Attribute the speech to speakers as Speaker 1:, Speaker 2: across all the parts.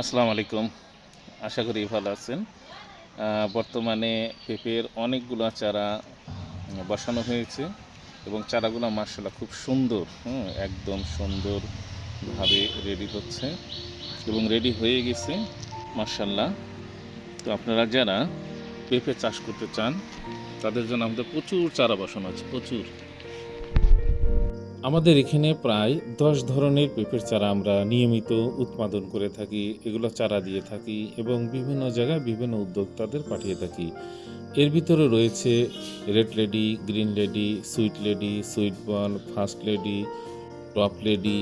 Speaker 1: আসসালামু আলাইকুম। আশা করি ভালো আছেন। বর্তমানে পেঁপের অনেকগুলো চারা বসানো হয়েছে এবং চারাগুলো মার্শাল্লাহ খুব সুন্দর, হুম, একদম সুন্দরভাবে রেডি হচ্ছে এবং রেডি হয়ে গেছে মার্শাল্লাহ তো আপনারা যারা পেঁপে চাষ করতে চান, তাদের জন্য আমাদের প্রচুর চারা বসানো আছে, প্রচুর। আমাদের এখানে প্রায় দশ ধরনের পেঁপের চারা আমরা নিয়মিত উৎপাদন করে থাকি, এগুলো চারা দিয়ে থাকি এবং বিভিন্ন জায়গায় বিভিন্ন উদ্যোক্তাদের পাঠিয়ে থাকি। এর ভিতরে রয়েছে red lady, green lady, sweet lady, sweet ball first lady, top lady,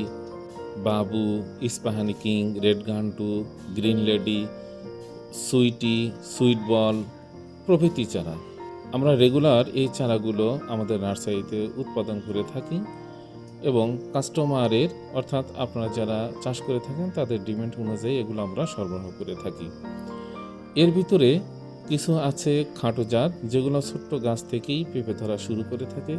Speaker 1: Babu, Ispahani king, red গান্টু, green lady, sweetie, sweet ball, প্রভৃতি চারা। আমরা রেগুলার এই চারাগুলো আমাদের নার্সারিতে উৎপাদন করে থাকি। এবং কাস্টমারের অর্থাৎ আপনারা যারা চাষ করে থাকেন, তাদের ডিমান্ড অনুযায়ী এগুলো আমরা সরবরাহ করে থাকি। এর ভিতরে কিছু আছে খাটো জাত, যেগুলো ছোট্ট গাছ থেকেই পেঁপে ধরা শুরু করে থাকে।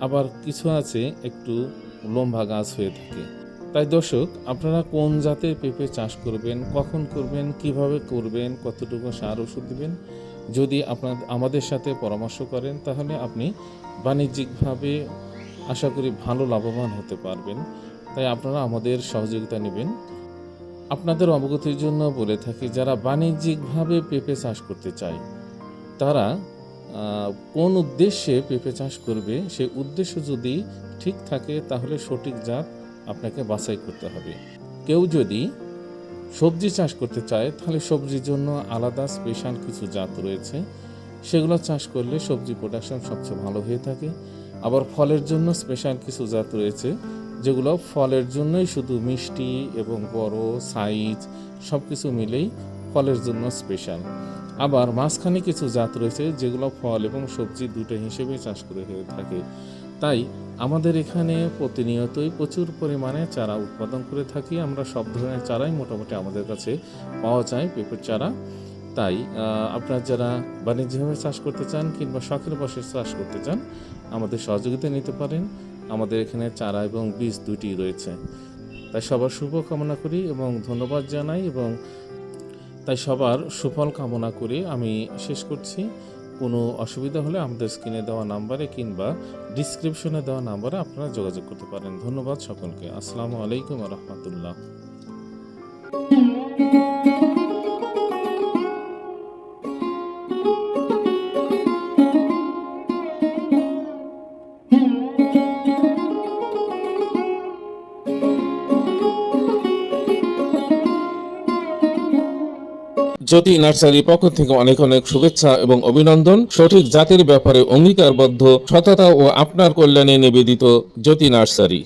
Speaker 1: আবার কিছু আছে একটু লম্বা গাছ হয়ে থাকে। তাই দর্শক, আপনারা কোন জাতের পেঁপে চাষ করবেন, কখন করবেন, কীভাবে করবেন, কতটুকু সার ওষুধ দেবেন, যদি আপনার, আমাদের সাথে পরামর্শ করেন, তাহলে আপনি বাণিজ্যিকভাবে আশা করি ভালো লাভবান হতে পারবেন। তাই আপনারা আমাদের সহযোগিতা নেবেন। আপনাদের অবগতির জন্য বলে থাকি, যারা বাণিজ্যিকভাবে পেঁপে চাষ করতে চায়, তারা কোন উদ্দেশ্যে পেঁপে চাষ করবে সেই উদ্দেশ্য যদি ঠিক থাকে, তাহলে সঠিক জাত আপনাকে বাছাই করতে হবে। কেউ যদি সবজি চাষ করতে চায়, তাহলে সবজির জন্য আলাদা স্পেশাল কিছু জাত রয়েছে। সেগুলো চাষ করলে সবজি প্রোডাকশন সবচেয়ে ভালো হয়ে থাকে। আবার ফলের জন্য স্পেশাল কিছু জাত রয়েছে, যেগুলো ফলের জন্যই শুধু মিষ্টি এবং বড় সাইজ সব কিছু মিলেই ফলের জন্য স্পেশাল আবার মাঝখানে কিছু জাত রয়েছে, যেগুলো ফল এবং সবজি দুটো হিসেবে চাষ করে হয়ে থাকে। তাই আমাদের এখানে প্রতিনিয়তই প্রচুর পরিমাণে চারা উৎপাদন করে থাকি। আমরা সব ধরনের চারাই মোটামুটি আমাদের কাছে পাওয়া যায়, পেঁপের চারা। তাই আপনারা যারা বাণিজ্যিকভাবে চাষ করতে চান কিংবা শখের বসে চাষ করতে চান, আমাদের সহযোগিতা নিতে পারেন। আমাদের এখানে চারা এবং বীজ দুটি রয়েছে। তাই সবার শুভ কামনা করি এবং ধন্যবাদ জানাই এবং তাই সবার সুফল কামনা করে আমি শেষ করছি। কোনো অসুবিধা হলে আমাদের স্ক্রিনে দেওয়া নাম্বারে কিংবা ডিসক্রিপশনে দেওয়া নাম্বারে আপনারা যোগাযোগ করতে পারেন। ধন্যবাদ সকলকে। আসসালামু আলাইকুম রহমতুল্লাহ। জ্যোতি নার্সারি পক্ষ থেকে অনেক অনেক শুভেচ্ছা এবং অভিনন্দন। সঠিক জাতির ব্যাপারে অঙ্গীকারবদ্ধ, সততা ও আপনার কল্যাণে নিবেদিত জ্যোতি নার্সারি।